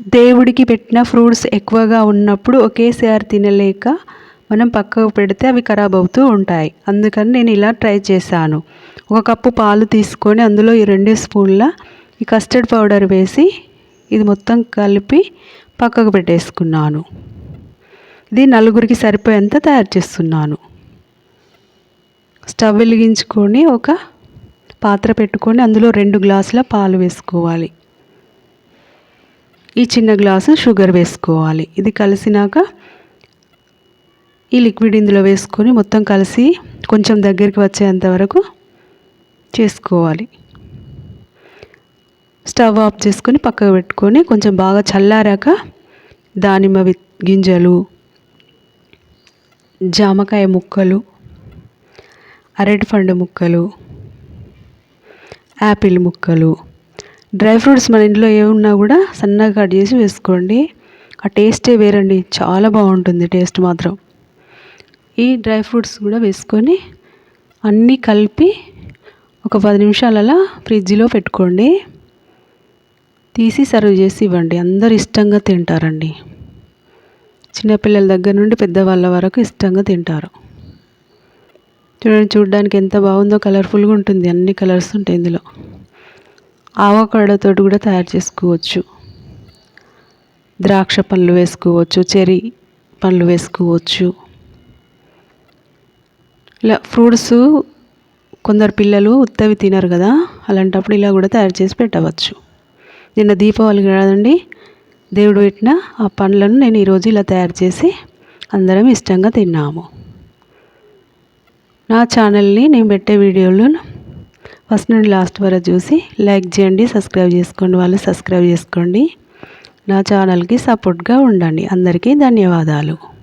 దేవుడికి పెట్టిన ఫ్రూట్స్ ఎక్కువగా ఉన్నప్పుడు ఒకేసారి తినలేక మనం పక్కకు పెడితే అవి ఖరాబ్ అవుతూ ఉంటాయి. అందుకని నేను ఇలా ట్రై చేశాను. ఒక కప్పు పాలు తీసుకొని అందులో ఈ రెండు స్పూన్ల ఈ కస్టర్డ్ పౌడర్ వేసి ఇది మొత్తం కలిపి పక్కకు పెట్టేసుకున్నాను. ఇది నలుగురికి సరిపోయేంత తయారు చేస్తున్నాను. స్టవ్ వెలిగించుకొని ఒక పాత్ర పెట్టుకొని అందులో రెండు గ్లాసుల పాలు వేసుకోవాలి. ఈ చిన్న గ్లాసు షుగర్ వేసుకోవాలి. ఇది కలిసినాక ఈ లిక్విడ్ ఇందులో వేసుకొని మొత్తం కలిసి కొంచెం దగ్గరికి వచ్చేంత వరకు చేసుకోవాలి. స్టవ్ ఆఫ్ చేసుకొని పక్కకు పెట్టుకొని కొంచెం బాగా చల్లారాక దానిమ్మ గింజలు జామకాయ ముక్కలు అరటిపండు ముక్కలు యాపిల్ ముక్కలు డ్రై ఫ్రూట్స్ మన ఇంట్లో ఏమున్నా కూడా సన్నగా కట్ చేసి వేసుకోండి. ఆ టేస్టే వేరండి. చాలా బాగుంటుంది టేస్ట్ మాత్రం. ఈ డ్రై ఫ్రూట్స్ కూడా వేసుకొని అన్నీ కలిపి ఒక పది నిమిషాలలో ఫ్రిడ్జ్లో పెట్టుకోండి. తీసి సర్వ్ చేసి ఇవ్వండి. అందరు ఇష్టంగా తింటారండి. చిన్నపిల్లల దగ్గర నుండి పెద్దవాళ్ళ వరకు ఇష్టంగా తింటారు. చూడండి చూడడానికి ఎంత బాగుందో కలర్ఫుల్గా ఉంటుంది. అన్ని కలర్స్ ఉంటాయి ఇందులో. ఆవకాడతో కూడా తయారు చేసుకోవచ్చు. ద్రాక్ష పండ్లు వేసుకోవచ్చు చెరీ పండ్లు వేసుకోవచ్చు. ఇలా ఫ్రూట్స్ కొందరు పిల్లలు ఉత్తవి తినరు కదా అలాంటప్పుడు ఇలా కూడా తయారు చేసి పెట్టవచ్చు. నిన్న దీపావళి కాదండి దేవుడు పెట్టిన ఆ పండ్లను నేను ఈరోజు ఇలా తయారు చేసి అందరం ఇష్టంగా తిన్నాము. నా ఛానల్ని నేను పెట్టే వీడియోలు ఫస్ట్ నుండి లాస్ట్ వరకు చూసి లైక్ చేయండి సబ్స్క్రైబ్ చేసుకోండి వాళ్ళు సబ్స్క్రైబ్ చేసుకోండి. నా ఛానల్కి సపోర్ట్గా ఉండండి. అందరికీ ధన్యవాదాలు.